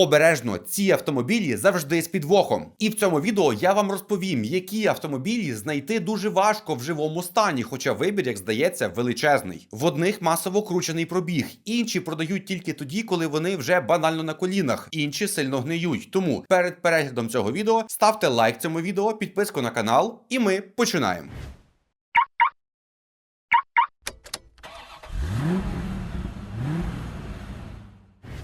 Обережно, ці автомобілі завжди з підвохом. І в цьому відео я вам розповім, які автомобілі знайти дуже важко в живому стані, хоча вибір, як здається, величезний. В одних масово кручений пробіг, інші продають тільки тоді, коли вони вже банально на колінах, інші сильно гниють. Тому перед переглядом цього відео ставте лайк цьому відео, підписку на канал, і ми починаємо.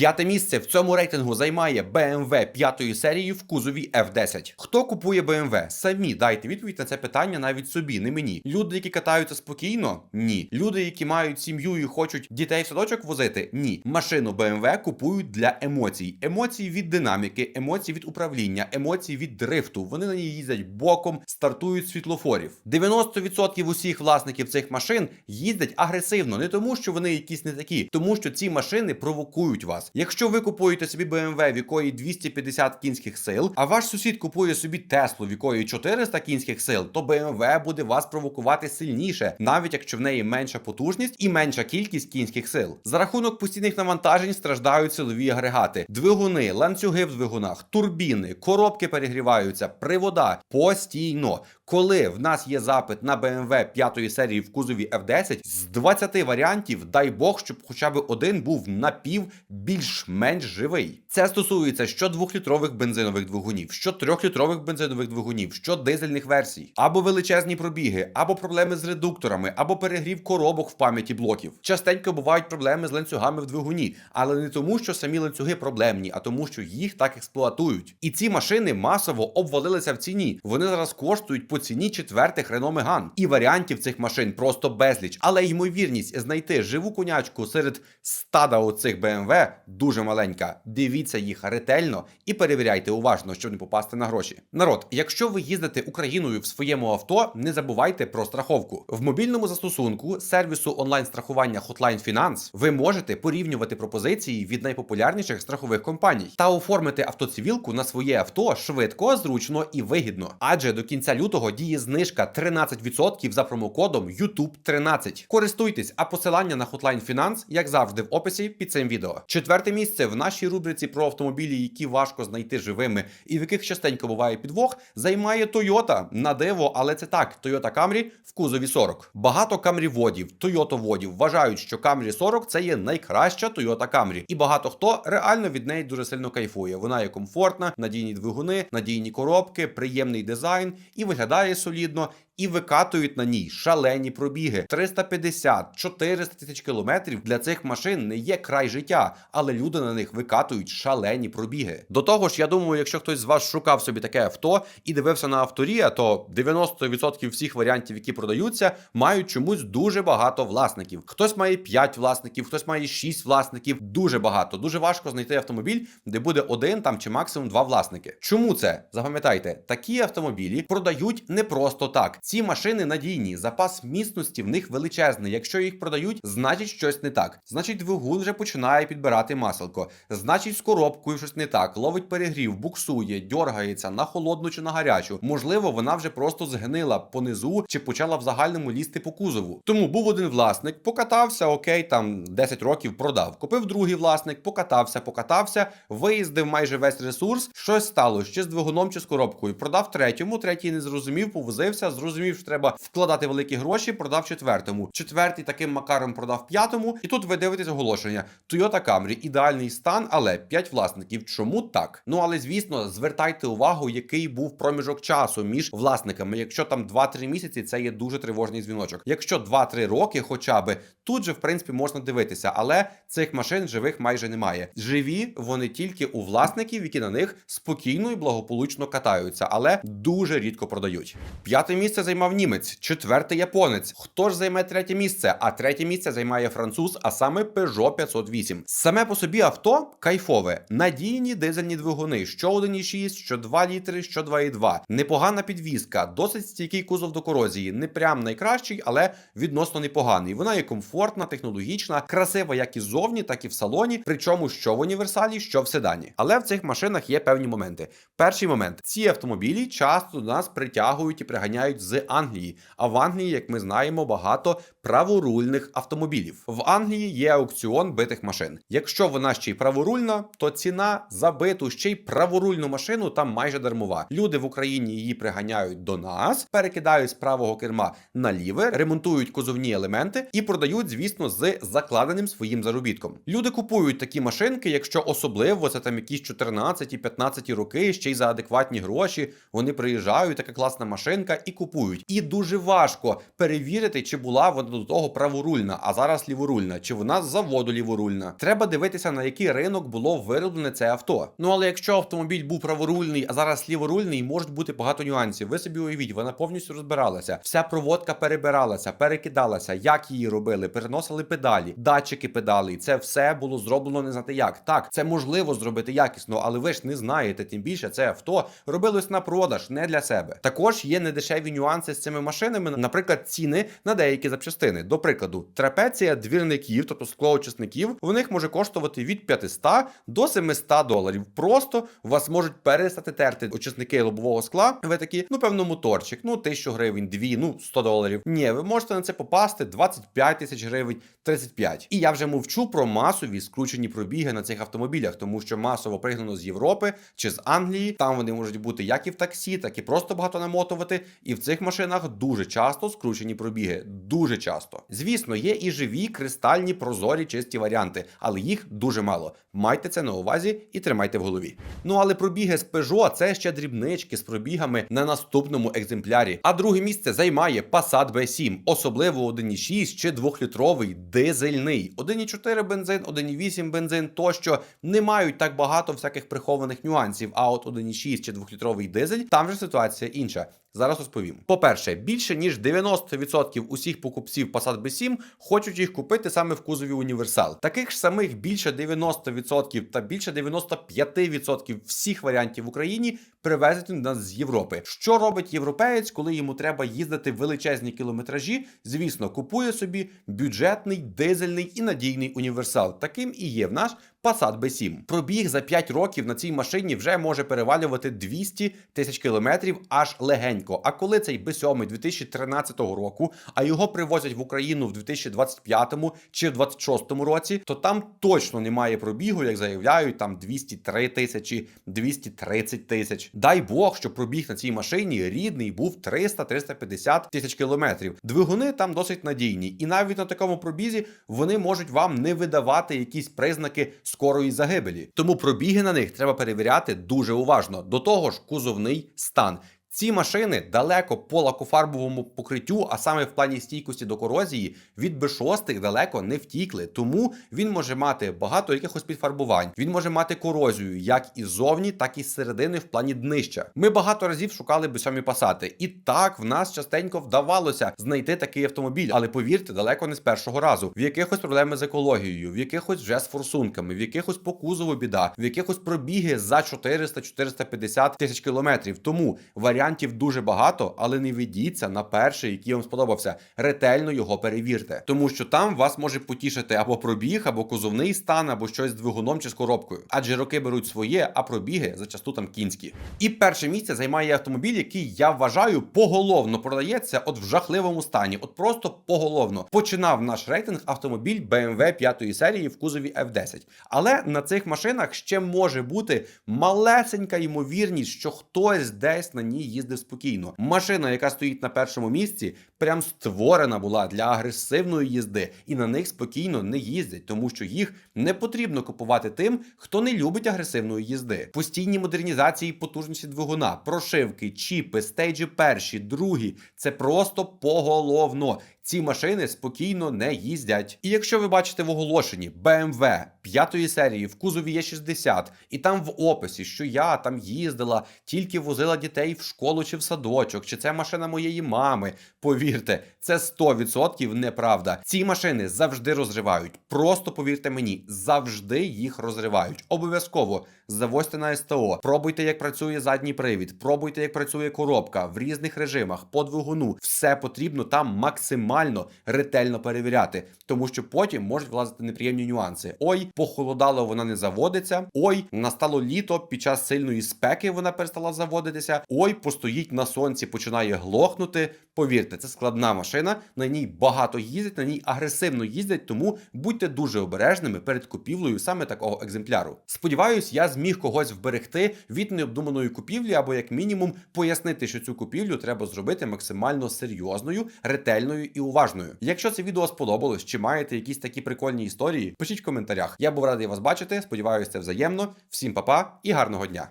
П'яте місце в цьому рейтингу займає BMW п'ятої серії в кузові F10. Хто купує BMW? Самі дайте відповідь на це питання навіть собі, не мені. Люди, які катаються спокійно? Ні. Люди, які мають сім'ю і хочуть дітей в садочок возити? Ні. Машину BMW купують для емоцій. Емоції від динаміки, емоції від управління, емоції від дрифту. Вони на ній їздять боком, стартують світлофорів. 90% усіх власників цих машин їздять агресивно, не тому, що вони якісь не такі, тому що ці машини провокують вас. Якщо ви купуєте собі BMW, в якої 250 кінських сил, а ваш сусід купує собі Теслу, в якої 400 кінських сил, то BMW буде вас провокувати сильніше, навіть якщо в неї менша потужність і менша кількість кінських сил. За рахунок постійних навантажень страждають силові агрегати, двигуни, ланцюги в двигунах, турбіни, коробки перегріваються, привода постійно. Коли в нас є запит на BMW 5 серії в кузові F10, з 20 варіантів, дай Бог, щоб хоча б один був напів більш-менш живий. Це стосується що 2-літрових бензинових двигунів, що 3-літрових бензинових двигунів, що дизельних версій, або величезні пробіги, або проблеми з редукторами, або перегрів коробок в пам'яті блоків. Частенько бувають проблеми з ланцюгами в двигуні, але не тому, що самі ланцюги проблемні, а тому, що їх так експлуатують. І ці машини масово обвалилися в ціні. Вони зараз коштують по ціні четвертих Renault Megane. І варіантів цих машин просто безліч. Але ймовірність знайти живу конячку серед стада оцих BMW дуже маленька. Дивіться їх ретельно і перевіряйте уважно, щоб не попасти на гроші. Народ, якщо ви їздите Україною в своєму авто, не забувайте про страховку. В мобільному застосунку сервісу онлайн-страхування Hotline Finance ви можете порівнювати пропозиції від найпопулярніших страхових компаній та оформити автоцивілку на своє авто швидко, зручно і вигідно. Адже до кінця лютого діє знижка 13% за промокодом YouTube 13. Користуйтесь, а посилання на Hotline Finance, як завжди, в описі під цим відео. Четверте місце в нашій рубриці про автомобілі, які важко знайти живими і в яких частенько буває підвох, займає Toyota. На диво, але це так. Toyota Camry в кузові 40. Багато камріводів, Toyota-водів вважають, що Camry 40 це є найкраща Toyota Camry. І багато хто реально від неї дуже сильно кайфує. Вона є комфортна, надійні двигуни, надійні коробки, приємний дизайн і виглядає солідно. І викатують на ній шалені пробіги 350-400 тисяч кілометрів для цих машин не є край життя, але люди на них викатують шалені пробіги. До того ж, я думаю, якщо хтось з вас шукав собі таке авто і дивився на авторія, то 90% всіх варіантів, які продаються, мають чомусь дуже багато власників. Хтось має 5 власників, хтось має 6 власників. Дуже багато. Дуже важко знайти автомобіль, де буде один там чи максимум два власники. Чому це? Запам'ятайте, такі автомобілі продають не просто так. Ці машини надійні, запас міцності в них величезний. Якщо їх продають, значить щось не так. Значить, двигун вже починає підбирати маселко. Значить, з коробкою щось не так. Ловить перегрів, буксує, дьоргається на холодну чи на гарячу. Можливо, вона вже просто згнила понизу чи почала в загальному лізти по кузову. Тому був один власник, покатався, окей, там 10 років продав. Купив другий власник, покатався, покатався, виїздив майже весь ресурс. Щось стало ще з двигуном чи з коробкою. Продав третьому, третій не зрозумів, повозився, зрозумів, що треба вкладати великі гроші, продав четвертому. Четвертий таким макаром продав п'ятому. І тут ви дивитесь оголошення: Toyota Camry, ідеальний стан, але 5 власників. Чому так? Ну але звісно, звертайте увагу, який був проміжок часу між власниками. Якщо там 2-3 місяці, це є дуже тривожний дзвіночок. Якщо 2-3 роки, хоча би тут же в принципі можна дивитися, але цих машин живих майже немає. Живі вони тільки у власників, які на них спокійно і благополучно катаються, але дуже рідко продають. П'яте місце займав німець, четверте японець. Хто ж займе третє місце? А третє місце займає француз, а саме Peugeot 508. Саме по собі авто кайфове, надійні дизельні двигуни, що 1,6, що 2 літри, що 2,2. Непогана підвізка, досить стійкий кузов до корозії. Не прям найкращий, але відносно непоганий. Вона є комфортна, технологічна, красива як і ззовні, так і в салоні. Причому що в універсалі, що в седані. Але в цих машинах є певні моменти. Перший момент: ці автомобілі часто до нас притягують і приганяють з Англії. А в Англії, як ми знаємо, багато праворульних автомобілів. В Англії є аукціон битих машин. Якщо вона ще й праворульна, то ціна за биту ще й праворульну машину там майже дармова. Люди в Україні її приганяють до нас, перекидають з правого керма на ліве, ремонтують кузовні елементи і продають, звісно, з закладеним своїм заробітком. Люди купують такі машинки, якщо особливо це там якісь 14 і 15 роки, ще й за адекватні гроші. Вони приїжджають, така класна машинка і купують. І дуже важко перевірити, чи була вона до того праворульна, а зараз ліворульна, чи вона з заводу ліворульна. Треба дивитися, на який ринок було вироблене це авто. Ну але якщо автомобіль був праворульний, а зараз ліворульний, можуть бути багато нюансів. Ви собі уявіть, вона повністю розбиралася. Вся проводка перебиралася, перекидалася, як її робили, переносили педалі, датчики педалей. Це все було зроблено не знати як. Так, це можливо зробити якісно, але ви ж не знаєте. Тим більше це авто робилось на продаж, не для себе. Також є недешеві нюанси з цими машинами, наприклад, ціни на деякі запчастини. До прикладу, трапеція двірників, тобто склоочисників, в них може коштувати від 500 до 700 доларів. Просто вас можуть перестати терти очисники лобового скла. Ви такі, ну певно, моторчик, ну 1000 гривень, 2, ну 100 доларів. Ні, ви можете на це попасти 25 тисяч гривень, 35. І я вже мовчу про масові скручені пробіги на цих автомобілях, тому що масово пригнано з Європи чи з Англії. Там вони можуть бути як і в таксі, так і просто багато намотувати. І в цих машинах дуже часто скручені пробіги. Дуже часто. Звісно, є і живі, кристальні, прозорі, чисті варіанти, але їх дуже мало. Майте це на увазі і тримайте в голові. Ну але пробіги з Peugeot – це ще дрібнички з пробігами на наступному екземплярі. А друге місце займає Passat B7, особливо 1,6 чи 2-літровий дизельний. 1,4 бензин, 1,8 бензин тощо не мають так багато всяких прихованих нюансів. А от 1,6 чи 2-літровий дизель, там же ситуація інша. Зараз розповім. По-перше, більше ніж 90% усіх покупців Passat B7 хочуть їх купити саме в кузові універсал. Таких ж самих більше 90% та більше 95% всіх варіантів в Україні привезуть нас з Європи. Що робить європеєць, коли йому треба їздити величезні кілометражі? Звісно, купує собі бюджетний, дизельний і надійний універсал. Таким і є в наш Passat B7. Пробіг за 5 років на цій машині вже може перевалювати 200 тисяч кілометрів аж легенько. А коли цей B7 2013 року, а його привозять в Україну в 2025 чи в 2026 році, то там точно немає пробігу, як заявляють, там 203 тисячі, 230 тисяч. Дай Бог, що пробіг на цій машині рідний був 300-350 тисяч кілометрів. Двигуни там досить надійні, і навіть на такому пробізі вони можуть вам не видавати якісь признаки скорої загибелі. Тому пробіги на них треба перевіряти дуже уважно. До того ж, кузовний стан. Ці машини далеко по лакофарбовому покриттю, а саме в плані стійкості до корозії, від B6 далеко не втікли. Тому він може мати багато якихось підфарбувань. Він може мати корозію як іззовні, так і зсередини в плані днища. Ми багато разів шукали B7 пасати, і так в нас частенько вдавалося знайти такий автомобіль, але повірте, далеко не з першого разу. В якихось проблеми з екологією, в якихось вже з форсунками, в якихось по кузову біда, в якихось пробіги за 400-450 тисяч кілометрів. Тому варіантів дуже багато, але не ведіться на перший, який вам сподобався. Ретельно його перевірте, тому що там вас може потішити або пробіг, або кузовний стан, або щось з двигуном чи з коробкою. Адже роки беруть своє, а пробіги зачасту там кінські. І перше місце займає автомобіль, який я вважаю поголовно продається от в жахливому стані, от просто поголовно. Починав наш рейтинг автомобіль BMW 5 серії в кузові F10. Але на цих машинах ще може бути малесенька ймовірність, що хтось десь на ній їздив спокійно. Машина, яка стоїть на першому місці, прям створена була для агресивної їзди, і на них спокійно не їздять, тому що їх не потрібно купувати тим, хто не любить агресивної їзди. Постійні модернізації потужності двигуна, прошивки, чіпи, стейджі перші, другі це просто поголовно. Ці машини спокійно не їздять. І якщо ви бачите в оголошенні BMW 5 серії в кузові є 60, і там в описі, що я там їздила, тільки возила дітей в школу чи в садочок, чи це машина моєї мами. Повірте, це 100% неправда. Ці машини завжди розривають. Просто повірте мені, завжди їх розривають. Обов'язково завозьте на СТО, пробуйте, як працює задній привід, пробуйте, як працює коробка в різних режимах, по двигуну. Все потрібно там максимально максимально ретельно перевіряти, тому що потім можуть влазити неприємні нюанси. Ой, похолодало, вона не заводиться. Ой, настало літо під час сильної спеки вона перестала заводитися. Ой, постоїть на сонці, починає глохнути. Повірте, це складна машина. На ній багато їздять, на ній агресивно їздять, тому будьте дуже обережними перед купівлею саме такого екземпляру. Сподіваюсь, я зміг когось вберегти від необдуманої купівлі, або як мінімум пояснити, що цю купівлю треба зробити максимально серйозною, ретельною і уважною. Якщо це відео сподобалось, чи маєте якісь такі прикольні історії, пишіть в коментарях. Я був радий вас бачити. Сподіваюся, це взаємно. Всім па-па і гарного дня!